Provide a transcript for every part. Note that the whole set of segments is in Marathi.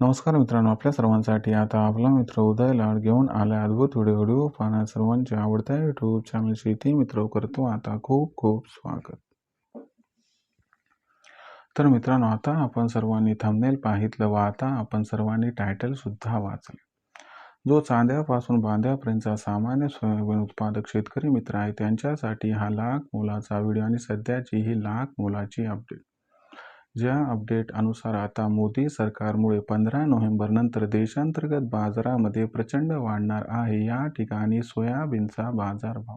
नमस्कार मित्रांनो आपल्या सर्वांसाठी आता आपला मित्र उदय लाड घेऊन आला अद्भुत व्हिडिओ व्हिडिओ पाहण्या सर्वांच्या आवडत्या यूट्यूब चॅनल शेती मित्र करतो आता खूप खूप स्वागत. तर मित्रांनो आता आपण सर्वांनी थंबनेल पाहितलं व आता आपण सर्वांनी टायटल सुद्धा वाचले. जो चांद्यापासून बांध्यापर्यंतचा सामान्य सोयाबीन उत्पादक शेतकरी मित्र आहे त्यांच्यासाठी हा लाख मोलाचा व्हिडिओ आणि सध्याची ही लाख मोलाची अपडेट ज्या अपडेट अनुसार आता मोदी सरकारमुळे पंधरा नोव्हेंबरनंतर देशांतर्गत बाजारामध्ये प्रचंड वाढणार आहे या ठिकाणी सोयाबीनचा बाजारभाव.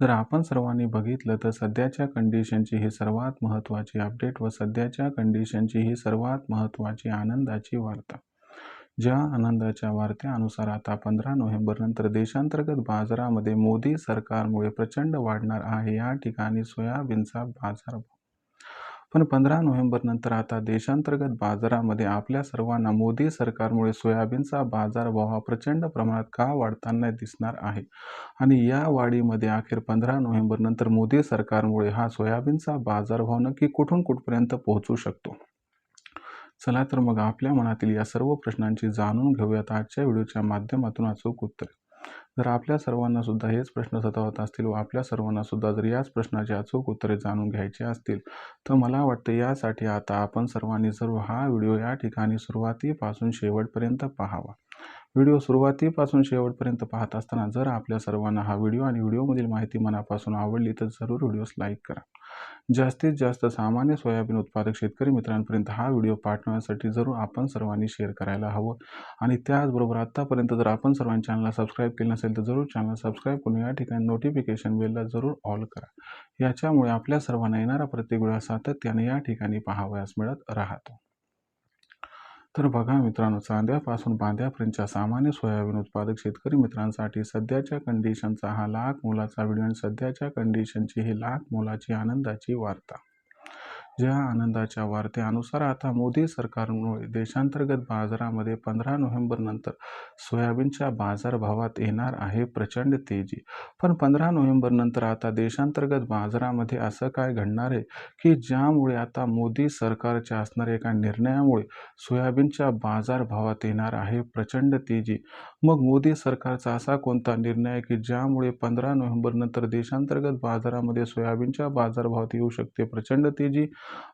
जर आपण सर्वांनी बघितलं तर सध्याच्या कंडिशनची ही सर्वात महत्त्वाची अपडेट व सध्याच्या कंडिशनची ही सर्वात महत्त्वाची आनंदाची वार्ता. ज्या आनंदाच्या वार्त्यानुसार आता पंधरा नोव्हेंबरनंतर देशांतर्गत बाजारामध्ये मोदी सरकारमुळे प्रचंड वाढणार आहे या ठिकाणी सोयाबीनचा बाजारभाव. पण पंधरा नोव्हेंबरनंतर आता देशांतर्गत बाजारामध्ये आपल्या सर्वांना मोदी सरकारमुळे सोयाबीनचा बाजारभाव हा प्रचंड प्रमाणात का वाढताना दिसणार आहे? आणि या वाढीमध्ये अखेर पंधरा नोव्हेंबरनंतर मोदी सरकारमुळे हा सोयाबीनचा बाजारभाव नक्की कुठून कुठपर्यंत पोहोचू शकतो? चला तर मग आपल्या मनातील या सर्व प्रश्नांची जाणून घेऊयात आजच्या व्हिडिओच्या माध्यमातून अचूक उत्तर. जर आपल्या सर्वांना सुद्धा हेच प्रश्न सतावत असतील व आपल्या सर्वांना सुद्धा जर याच प्रश्नाचे अचूक उत्तरे जाणून घ्यायचे असतील तर मला वाटतं यासाठी आता आपण सर्वांनी सर्व हा व्हिडिओ या ठिकाणी सुरुवातीपासून शेवटपर्यंत पाहावा. व्हिडिओ सुरुवातीपासून शेवटपर्यंत पाहत असताना जर आपल्या सर्वांना हा व्हिडिओ आणि व्हिडिओमधील माहिती मनापासून आवडली तर जरूर व्हिडिओस लाईक करा. जास्तीत जास्त सामान्य सोयाबीन उत्पादक शेतकरी मित्रांपर्यंत हा व्हिडिओ पाठवण्यासाठी जरूर आपण सर्वांनी शेअर करायला हवं. आणि त्याचबरोबर आत्तापर्यंत जर आपण सर्वांनी चॅनलला सबस्क्राईब केलं नसेल तर जरूर चॅनल सबस्क्राईब करून या ठिकाणी नोटिफिकेशन बेलला जरूर ऑल करा. याच्यामुळे आपल्या सर्वांना येणारा प्रत्येक वेळा सातत्याने या ठिकाणी पाहावयास मिळत राहतो. तर बघा मित्रांनो चांद्यापासून बांध्यापर्यंतच्या सामान्य सोयाबीन उत्पादक शेतकरी मित्रांसाठी सध्याच्या कंडिशनचा हा लाख मोलाचा व्हिडिओ आणि सध्याच्या कंडिशनची ही लाख मोलाची आनंदाची वार्ता. ज्या आनंदाच्या वार्त्यानुसार आता मोदी सरकारमुळे देशांतर्गत बाजारामध्ये पंधरा नोव्हेंबरनंतर सोयाबीनच्या बाजारभावात येणार आहे प्रचंड तेजी. पण पंधरा नोव्हेंबरनंतर आता देशांतर्गत बाजारामध्ये असं काय घडणार आहे की ज्यामुळे आता मोदी सरकारच्या असणाऱ्या एका निर्णयामुळे सोयाबीनच्या बाजारभावात येणार आहे प्रचंड तेजी? मग मोदी सरकारचा असा कोणता निर्णय आहे की ज्यामुळे पंधरा नोव्हेंबरनंतर देशांतर्गत बाजारामध्ये सोयाबीनच्या बाजारभावात येऊ शकते प्रचंड तेजी?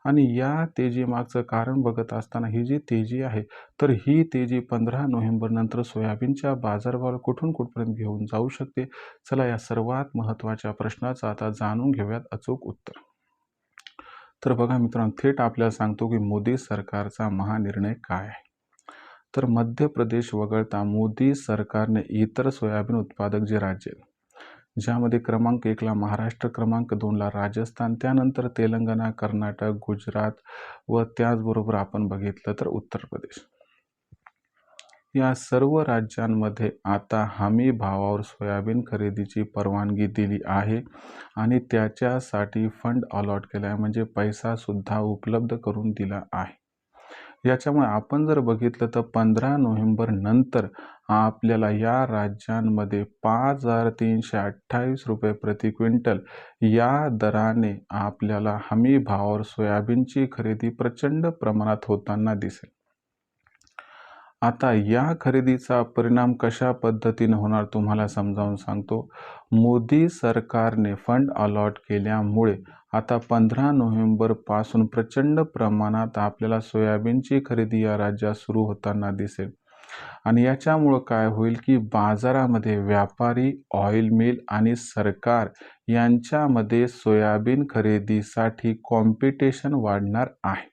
आणि या तेजीमागचं कारण बघत असताना ही जी तेजी आहे तर ही तेजी पंधरा नोव्हेंबरनंतर सोयाबीनच्या बाजारभावाला कुठून कुठपर्यंत घेऊन जाऊ शकते? चला या सर्वात महत्त्वाच्या प्रश्नाचं आता जाणून घेऊयात अचूक उत्तर. तर बघा मित्रांनो थेट आपल्याला सांगतो की मोदी सरकारचा महानिर्णय काय आहे? तर मध्य प्रदेश वगळता मोदी सरकारने इतर सोयाबीन उत्पादक जे राज्य ज्यामध्ये क्रमांक एकला महाराष्ट्र क्रमांक दोनला राजस्थान त्यानंतर तेलंगणा कर्नाटक गुजरात व त्याचबरोबर आपण बघितलं तर उत्तर प्रदेश. या सर्व राज्यांमध्ये आता हमी भावावर सोयाबीन खरेदीची परवानगी दिली आहे आणि त्याच्यासाठी फंड अलॉट केला आहे म्हणजे पैसासुद्धा उपलब्ध करून दिला आहे. याच्यामुळे आपण जर बघितलं तर पंधरा नोव्हेंबर नंतर आपल्याला या राज्यांमध्ये पाच हजार तीनशे अठ्ठावीस रुपये प्रति क्विंटल या दराने आपल्याला हमी भावावर सोयाबीनची खरेदी प्रचंड प्रमाणात होताना दिसेल. आता या खरेदीचा परिणाम कशा पद्धतीने होणार तुम्हाला समजावून सांगतो. मोदी सरकारने फंड अलॉट केल्यामुळे आता पंधरा नोव्हेंबरपासून प्रचंड प्रमाणात आपल्याला सोयाबीनची खरेदी या राज्यात सुरू होताना दिसेल. आणि याच्यामुळं काय होईल की बाजारामध्ये व्यापारी ऑइल मिल आणि सरकार यांच्यामध्ये सोयाबीन खरेदीसाठी कॉम्पिटिशन वाढणार आहे.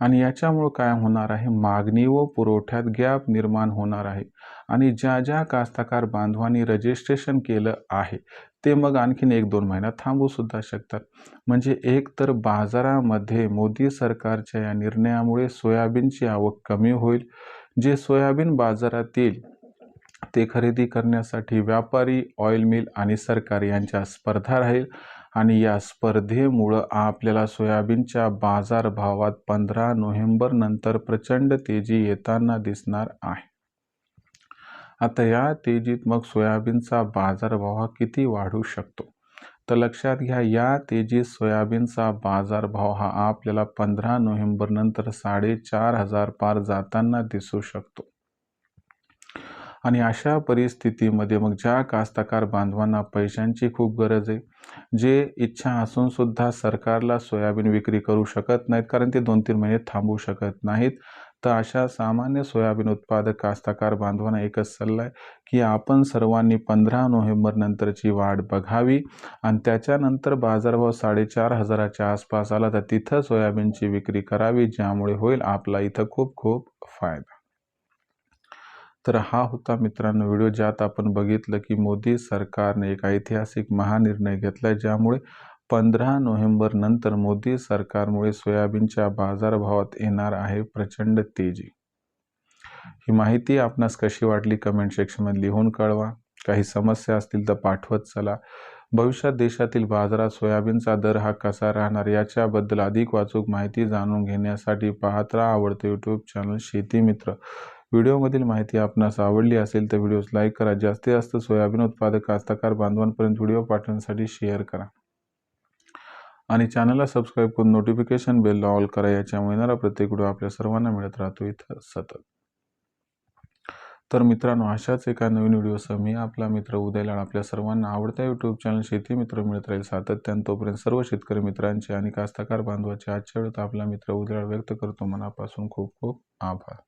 आणि याच्यामुळं काय होणार आहे. मागणी व पुरवठ्यात गॅप निर्माण होणार आहे. आणि ज्या ज्या कास्तकार बांधवांनी रजिस्ट्रेशन केलं आहे ते मग आणखीन एक दोन महिन्यात थांबूसुद्धा शकतात. म्हणजे एक तर बाजारामध्ये मोदी सरकारच्या या निर्णयामुळे सोयाबीनची आवक कमी होईल. जे सोयाबीन बाजारात येईल ते खरेदी करण्यासाठी व्यापारी ऑइल मिल आणि सरकार यांच्या स्पर्धा राहील. आणि या स्पर्धेमुळं आपल्याला सोयाबीनच्या बाजारभावात पंधरा नोव्हेंबर नंतर प्रचंड तेजी येताना दिसणार आहे. आता या तेजीत मग सोयाबीनचा बाजारभाव हा किती वाढू शकतो? तर लक्षात घ्या या तेजीत सोयाबीनचा बाजारभाव हा आपल्याला पंधरा नोव्हेंबर नंतर साडेचार हजार पार जाताना दिसू शकतो. आणि अशा परिस्थितीमध्ये मग ज्या कास्तकार बांधवांना पैशांची खूप गरज आहे जे इच्छा असूनसुद्धा सरकारला सोयाबीन विक्री करू शकत नाहीत कारण ते दोन तीन महिने थांबू शकत नाहीत तर अशा सामान्य सोयाबीन उत्पादक कास्तकार बांधवांना एकच सल्ला आहे की आपण सर्वांनी पंधरा नोव्हेंबर नंतरची वाढ बघावी आणि त्याच्यानंतर बाजारभाव साडेचार हजाराच्या आसपास आला तर तिथं सोयाबीनची विक्री करावी ज्यामुळे होईल आपला इथं खूप खूप फायदा. तर हा होता मित्रांनो व्हिडिओ ज्यात आपण बघितलं की मोदी सरकारने एक ऐतिहासिक महानिर्णय घेतला ज्यामुळे पंधरा नोव्हेंबर नंतर मोदी सरकारमुळे सोयाबीनच्या बाजारभावात येणार आहे प्रचंड तेजी. ही माहिती आपणास कशी वाटली कमेंट सेक्शनमध्ये लिहून कळवा. काही समस्या असतील तर पाठवत चला. भविष्यात देशातील बाजारात सोयाबीनचा दर हा कसा राहणार याच्याबद्दल अधिक वाचूक माहिती जाणून घेण्यासाठी पाहत राहा आवडते यूट्यूब चॅनल शेती मित्र. व्हिडिओमधील माहिती आपणास आवडली असेल तर व्हिडिओज लाईक करा. जास्तीत जास्त सोयाबीन उत्पादक कास्तकार बांधवांपर्यंत व्हिडिओ पाठवण्यासाठी शेअर करा. आणि चॅनलला सबस्क्राईब करून नोटिफिकेशन बेल ऑल करा. याच्यामुळे येणारा प्रत्येक व्हिडिओ आपल्या सर्वांना मिळत राहतो. इथं सतत. तर मित्रांनो अशाच एका नवीन व्हिडिओसह मी आपला मित्र उदयलाड आपल्या सर्वांना आवडत्या यूट्यूब चॅनल शेती मित्र मिळत राहील. सातत्यानं तोपर्यंत सर्व शेतकरी मित्रांचे आणि कास्तकार बांधवाचे आजच्या वेळेत आपला मित्र उदयलाड व्यक्त करतो. मनापासून खूप खूप आभार.